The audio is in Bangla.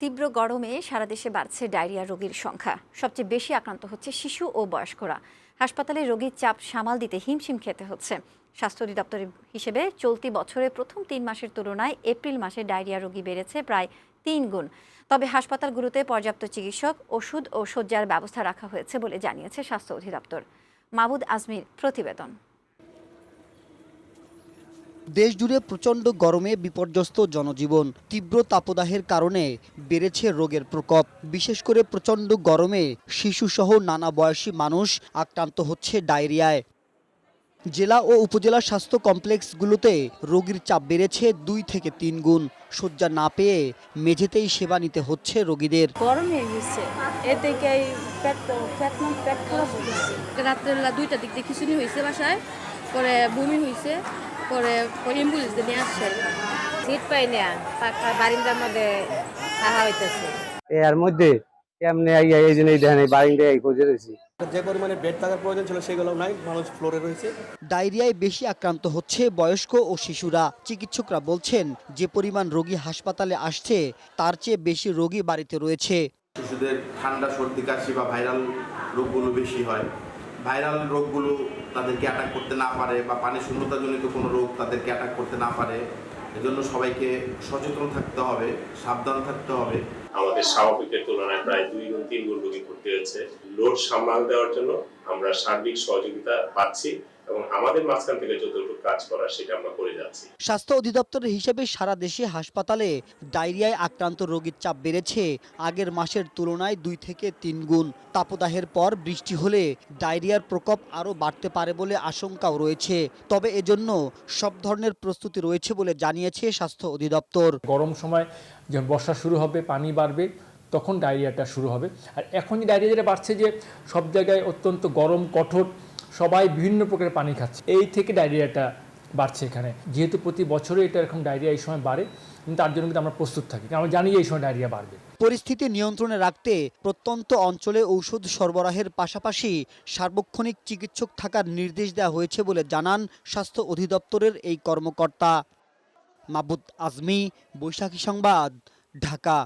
তীব্র গরমে সারা দেশে বাড়ছে ডায়রিয়া রোগীর সংখ্যা। সবচেয়ে বেশি আক্রান্ত হচ্ছে শিশু ও বয়স্করা। হাসপাতালে রোগীর চাপ সামাল দিতে হিমশিম খেতে হচ্ছে। স্বাস্থ্য অধিদপ্তরের হিসেবে চলতি বছরে প্রথম তিন মাসের তুলনায় এপ্রিল মাসে ডায়রিয়া রোগী বেড়েছে প্রায় তিন গুণ। তবে হাসপাতালগুলোতে পর্যাপ্ত চিকিৎসক, ওষুধ ও শয্যার ব্যবস্থা রাখা হয়েছে বলে জানিয়েছে স্বাস্থ্য অধিদপ্তর। মাবুদ আজমির, প্রতিবেদন। দেশজুড়ে প্রচণ্ড গরমে বিপর্যস্ত জনজীবন। তীব্র তাপদাহের কারণে বেড়েছে রোগের প্রকোপ। বিশেষ করে প্রচণ্ড গরমে শিশুসহ নানা বয়সী মানুষ আক্রান্ত হচ্ছে ডায়রিয়ায়। জেলা ও উপজেলা স্বাস্থ্য কমপ্লেক্সগুলোতে রোগীর চাপ বেড়েছে দুই থেকে তিন গুণ। শয্যা না পেয়ে মেঝেতেই সেবা নিতে হচ্ছে রোগীদের। গরম হয়ে গেছে এ থেকে পেট পেট পেট খারাপ হয়ে গেছে রাত্রেবেলা দুইটা দিক দিয়ে খিচুড়ি হয়েছে বাসায়। পরে বমি হয়েছে পরে অ্যাম্বুলেন্স দিয়ে নিয়ে আসছে। সিট পাই না পাকা বারিন্দার মধ্যে থাকা হইতেছে। এর মধ্যে কেমনে আইয়া এই জন্য এই দেখেন এই বারিন্দে খুঁজে রয়েছি। যে পরিমাণে বেড থাকার প্রয়োজন ছিল সেগুলো নাই মানুষ ফ্লোরে রয়েছে। ডায়রিয়ায় বেশি আক্রান্ত হচ্ছে বয়স্ক ও শিশুরা। চিকিৎসকরা বলছেন যে পরিমাণ রোগী হাসপাতালে আসছে তার চেয়ে বেশি রোগী বাড়িতে রয়েছে। শিশুদের ঠান্ডা সর্দি কাশি বা ভাইরাল রোগগুলো বেশি হয়। ভাইরাল রোগগুলো তাদেরকে অ্যাটাক করতে না পারে বা পানি শূন্যতাজনিত কোনো রোগ তাদেরকে অ্যাটাক করতে না পারে, এজন্য সবাইকে সচেতন থাকতে হবে, সাবধান থাকতে হবে। আমাদের স্বাভাবিকের তুলনায় প্রায় দুই গুণ, তিন গুণ রোগী ভর্তি হয়েছে। লোড সামাল দেওয়ার জন্য আমরা সার্বিক সহযোগিতা পাচ্ছি। এবং আমাদের মাঝখান থেকে যতটুকু কাজ করা সেটা আমরা করে যাচ্ছি। স্বাস্থ্য অধিদপ্তরের হিসেবে সারা দেশে হাসপাতালে ডায়রিয়ায় আক্রান্ত রোগীর চাপ বেড়েছে। আগের মাসের তুলনায় দুই থেকে তিন গুণ। তাপদাহের পর বৃষ্টি হলে ডায়রিয়ার প্রকোপ আরও বাড়তে পারে বলে আশঙ্কাও রয়েছে। তবে এজন্য সব ধরনের প্রস্তুতি রয়েছে বলে জানিয়েছে স্বাস্থ্য অধিদপ্তর। গরম সময় যখন বর্ষা শুরু হবে পানি বাড়বে তখন ডায়রিয়াটা শুরু হবে। আর এখন যে ডায়রিয়া যেটা বাড়ছে যে সব জায়গায় অত্যন্ত গরম কঠোর সবাই বিভিন্ন প্রকারের পানি খাচ্ছে। এই থেকে ডায়রিয়াটা বাড়ছে এখানে। যেহেতু প্রতি বছরে এটা এরকম ডায়রিয়া এই সময় বাড়ে, কিন্তু তার জন্য কিন্তু আমরা প্রস্তুত থাকি। আমরা জানি এই সময় ডায়রিয়া বাড়বে। পরিস্থিতি নিয়ন্ত্রণে রাখতে প্রত্যন্ত অঞ্চলে ঔষধ সরবরাহের পাশাপাশি সার্বক্ষণিক চিকিৎসক থাকার নির্দেশ দেওয়া হয়েছে বলে জানান স্বাস্থ্য অধিদপ্তরের এই কর্মকর্তা। মাবুদ আজমি, বৈশাখী সংবাদ, ঢাকা।